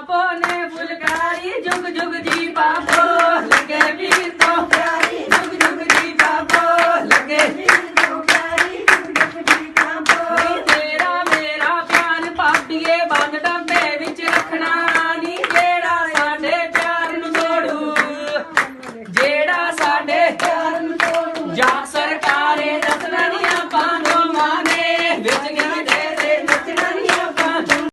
ਪਾਪੋਨੇ ਫੁਲਕਾਰੀ ਜੁਗ ਜੁਗ ਜੀ ਪਾਪੋ ਲਗੇ ਵੀਰ ਤੋਂ ਪਿਆਰੀ ਜੁਗ ਜੁਗ ਜੀ ਪਾਪੋ ਲਗੇ ਵੀਰ ਤੋਂ ਪਿਆਰੀ ਜੁਗ ਜੁਗ ਜੀ ਪਾਪੋ ਤੇਰਾ ਮੇਰਾ ਪਿਆਰ ਪਾਪੀਏ ਬੰਦ ਡੰਬੇ ਵਿੱਚ ਰੱਖਣਾ ਨੀ, ਜਿਹੜਾ ਸਾਡੇ ਪਿਆਰ ਨੂੰ ਤੋੜੂ। ਜਿਹੜਾ ਸਾਡੇ ਪਿਆਰ ਨੂੰ ਤੋੜੂ। ਜਾਂ ਸਰਕਾਰੇ ਦੱਸਣਾ ਨੀ ਆਪਾਂ ਨੂੰ ਮਾਨੇ, ਵਿੱਚ